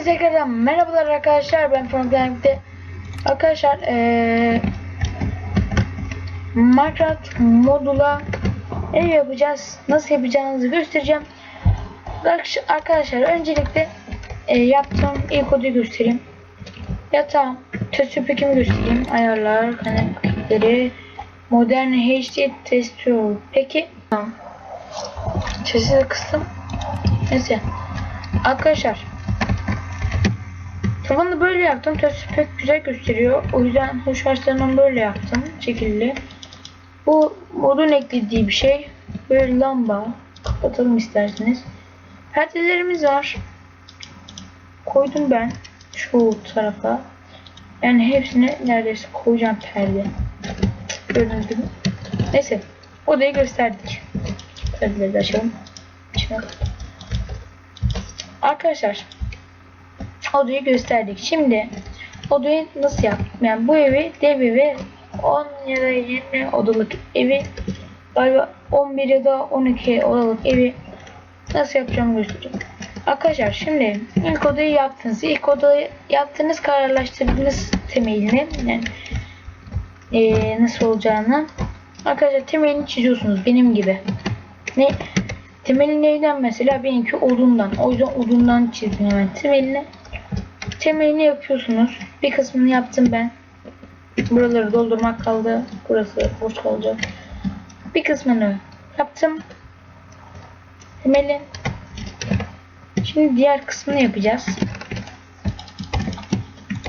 Hepinize tekrardan merhabalar arkadaşlar. Ben Franklin'de Arkadaşlar eee Minecraft modula ev yapacağız nasıl yapacağınızı göstereceğim. Arkadaş- Arkadaşlar öncelikle eee, yaptığım ilk odayı göstereyim. Yatağım tüsüpükümü göstereyim. Ayarlar kanalleri modern HD testör peki tamam. Sesi kıstım. Neyse. Arkadaşlar Tavanı böyle yaptım. Testi pek güzel gösteriyor. O yüzden hoş harçlarından böyle yaptım. Şekilli. Bu modun eklediği bir şey. Böyle lamba. Kapatalım isterseniz. Perdelerimiz var. Koydum ben. Şu tarafa. Yani hepsini neredeyse koyacağım perde. Gördüğünüz gibi. Neyse. Odayı gösterdik. Perdeleri de açalım. Arkadaşlar odayı gösterdik. Şimdi odayı nasıl yaptım? Yani bu evi dev evi 10 ya da 20 odalık evi galiba 11 ya da 12 odalık evi nasıl yapacağımı göstereceğim. Arkadaşlar şimdi ilk odayı yaptınız. İlk odayı yaptığınız kararlaştırdığınız temelini yani eee, nasıl olacağını arkadaşlar temelini çiziyorsunuz benim gibi. Ne Temeli neyden mesela? Benimki odundan. O yüzden odundan çizdim hemen temelini. Temelini yapıyorsunuz. Bir kısmını yaptım ben. Buraları doldurmak kaldı. Burası boş kalacak. Bir kısmını yaptım. Temeli. Şimdi diğer kısmını yapacağız.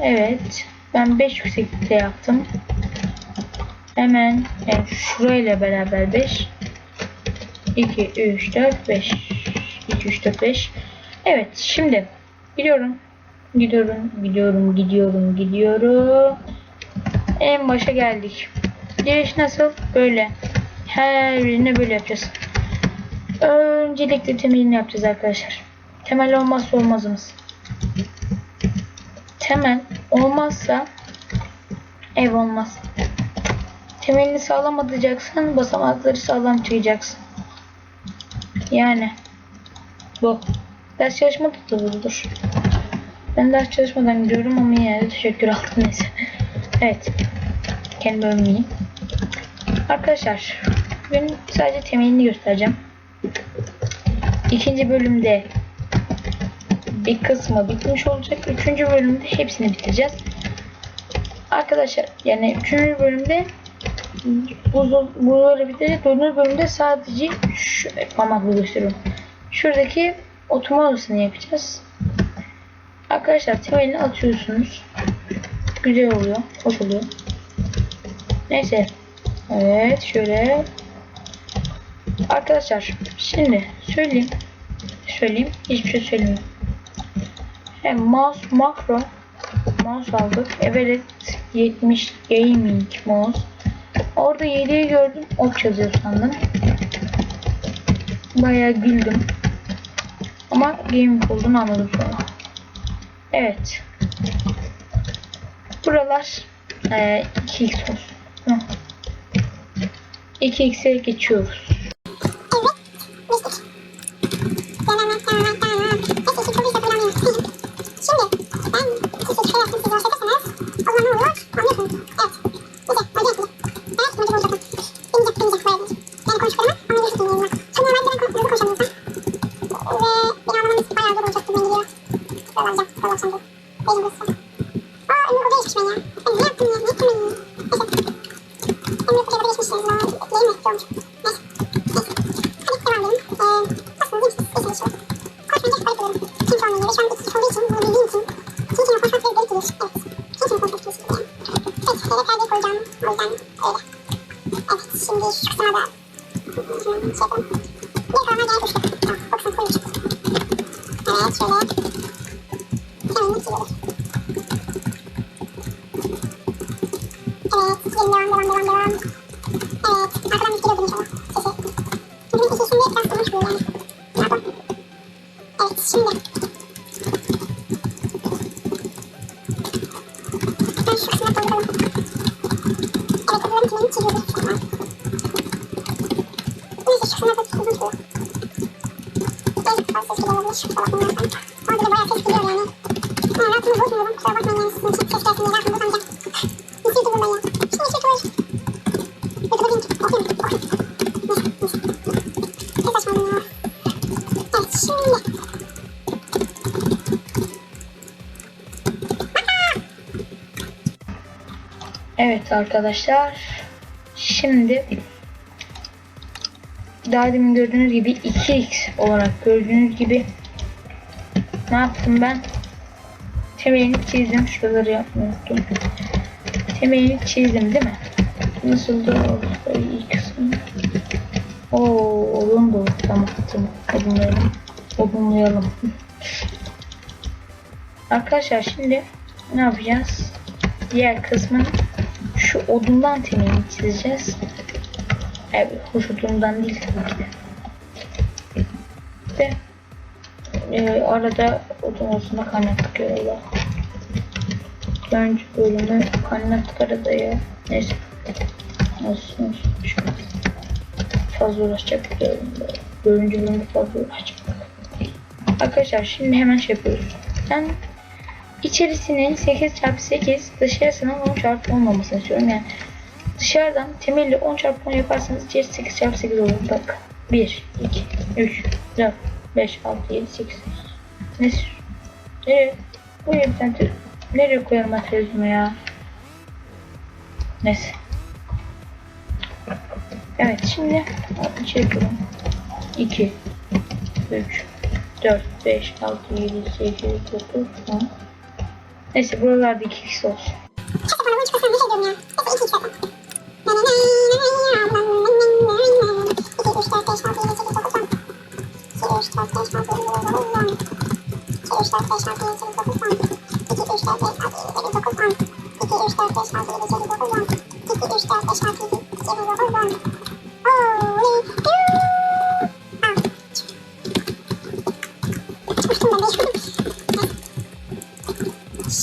Evet. Ben 5 yükseklikte yaptım. Hemen yani şurayla beraber 5. 2, 3, 4, 5. 2, 3, 4, 5. Evet şimdi gidiyorum. Gidiyorum, gidiyorum, gidiyorum, gidiyorum. En başa geldik. Giriş nasıl? Böyle. Her birine böyle yapacağız. Öncelikle temelini yapacağız arkadaşlar. Temel olmazsa olmazımız. Temel olmazsa ev olmaz. Temelini sağlam atacaksın, basamakları sağlam tutacaksın. Yani bu. Ders çalışma da budur. Ben ders çalışmadan gidiyorum ama yine de teşekkür aldım neyse. Evet. Kendi övmeyeyim. Arkadaşlar bugün sadece temelini göstereceğim. İkinci bölümde bir kısmı bitmiş olacak. Üçüncü bölümde hepsini bitireceğiz. Arkadaşlar yani üçüncü bölümde bu buraları bitireceğiz. Dördüncü bölümde sadece şu parmakla gösteriyorum. Şuradaki oturma odasını yapacağız. Arkadaşlar temelini atıyorsunuz. Güzel oluyor. Hoş oluyor. Neyse. Evet şöyle. Arkadaşlar şimdi söyleyeyim. Söyleyeyim. Hiçbir şey söylemiyorum. Hem mouse makro mouse aldık. Everett 70 gaming mouse. Orada 7'yi gördüm. Ok yazıyor sandım. Bayağı güldüm. Ama gaming olduğunu anladım sonra. Evet. Buralar e, 2x olsun. Hı. 2x'e geçiyoruz. Şimdi şu kısma da hemen şey yapalım. Bir gel üç dakika. Tamam, bu kısım koymuş. Evet şöyle. Hemen çiziyoruz. Evet, çizelim devam devam devam devam. Evet, arkadan bir geliyordur inşallah. Sesi. Çünkü ben işi şimdi biraz durmuş bu yani. Ne yapalım? Evet, şimdi. Ben şu kısmına dolduralım. Evet, odaların tümünü çiziyoruz şu an. Neyse şu kısmına da uzun sürüyor. Biraz fazla ses geliyor olabilir. Kusura bakmayın Evet arkadaşlar. Şimdi daha demin gördüğünüz gibi 2x olarak gördüğünüz gibi ne yaptım ben? Temelini çizdim. Şuraları yapmayı unuttum. Temelini çizdim değil mi? Nasıl da oldu ilk kısmı? Oo, odun da tamam tamam. Odunlayalım. Odunlayalım. Arkadaşlar şimdi ne yapacağız? Diğer kısmın şu odundan temelini çizeceğiz. Evet, hoş odundan değil tabii ki de. E, arada odun olsun da kaynattık yolla. Önce bölümü kaynattık arada ya. Neyse. Olsun olsun. Fazla uğraşacak bir bölüm. Dördüncü bölümde fazla uğraşacak. Arkadaşlar şimdi hemen şey yapıyoruz. Ben içerisinin 8 çarpı 8 dışarısının 10 çarpı 10 olmasını istiyorum. Yani dışarıdan temelli 10 çarpı 10 yaparsanız içerisi 8 çarpı 8 olur. Bak 1, 2, 3, 4, 5, 6, 7, 8. Neyse. Nereye? Buraya bir tane nereye koyarım materyalizmi ya? Neyse. Evet şimdi şey yapıyorum. 2, 3, 4, 5, 6, 7, 8, 9, 10. Neyse buralarda 2 kişi olsun. Da bana bunu çıkarsam ne şey diyorum ya. Neyse iki iki zaten.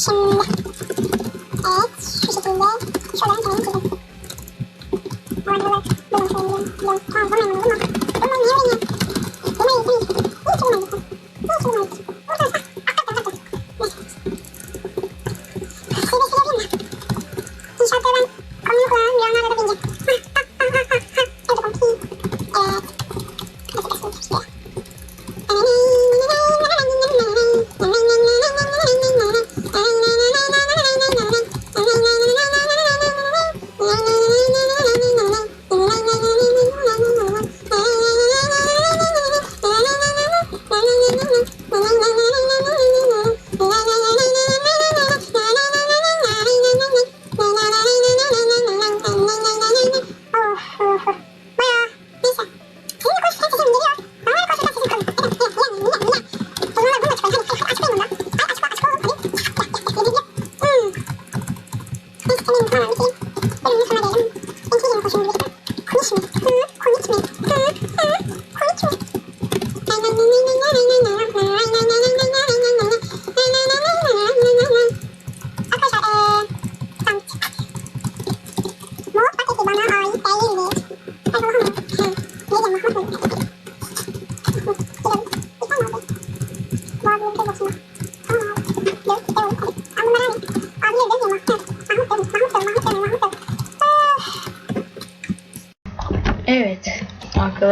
Şimdi evet şu şekilde şöyle kenara çizim. Bu arada bak böyle şöyle bir tamam bu memnun değil mi? cho nên con yêu quá nhớ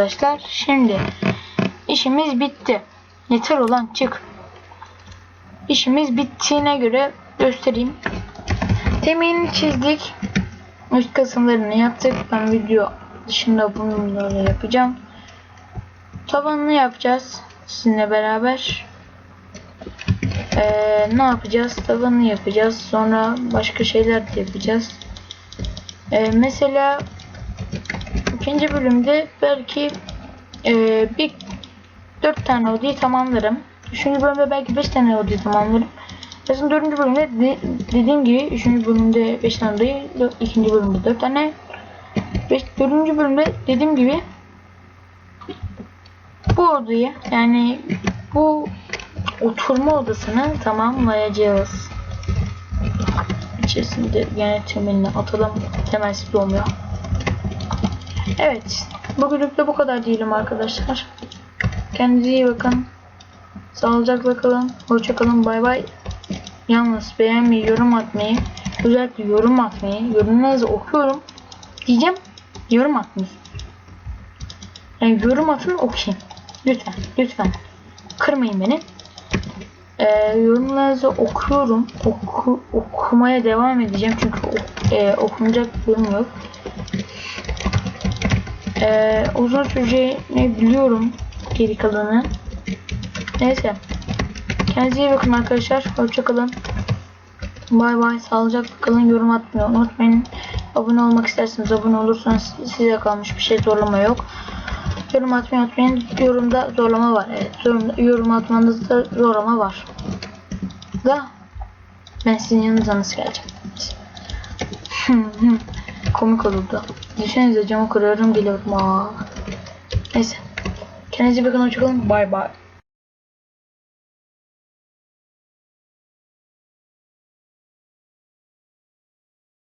arkadaşlar şimdi işimiz bitti. Yeter olan çık. İşimiz bittiğine göre göstereyim. Temelini çizdik. Üst kısımlarını yaptık. Ben video dışında bunları yapacağım. Tabanını yapacağız sizinle beraber. Ee, ne yapacağız? Tabanını yapacağız. Sonra başka şeyler de yapacağız. Ee, mesela ikinci bölümde belki e, bir dört tane odayı tamamlarım. Üçüncü bölümde belki beş tane odayı tamamlarım. Mesela dördüncü bölümde de, dediğim gibi üçüncü bölümde beş tane odayı, ikinci bölümde dört tane. Beş, dördüncü bölümde dediğim gibi bu odayı yani bu oturma odasını tamamlayacağız. İçerisinde yine temelini atalım. Temelsiz olmuyor. Evet. Bugünlük de bu kadar diyelim arkadaşlar. Kendinize iyi bakın. Sağlıcakla kalın. Hoşça kalın. Bay bay. Yalnız beğenmeyi, yorum atmayı, özellikle yorum atmayı, yorumlarınızı okuyorum. Diyeceğim, yorum atmayın. Yani yorum atın okuyayım. Lütfen, lütfen. Kırmayın beni. Ee, yorumlarınızı okuyorum. Oku, okumaya devam edeceğim çünkü e, okunacak yorum yok. Ee, uzun süreceğini biliyorum geri kalanı. Neyse. Kendinize iyi bakın arkadaşlar. Hoşçakalın. Bay bay. Sağlıcakla kalın. Yorum atmayı unutmayın. Abone olmak isterseniz abone olursanız size kalmış bir şey zorlama yok. Yorum atmayı unutmayın. Yorumda zorlama var. Evet. Yorum, yorum atmanızda zorlama var. Da ben sizin yanınıza nasıl geleceğim? Komik olurdu. Düşünsenize camı kırıyorum geliyorum. Aa. Neyse. Kendinize bakın. Hoşçakalın. Bay bay.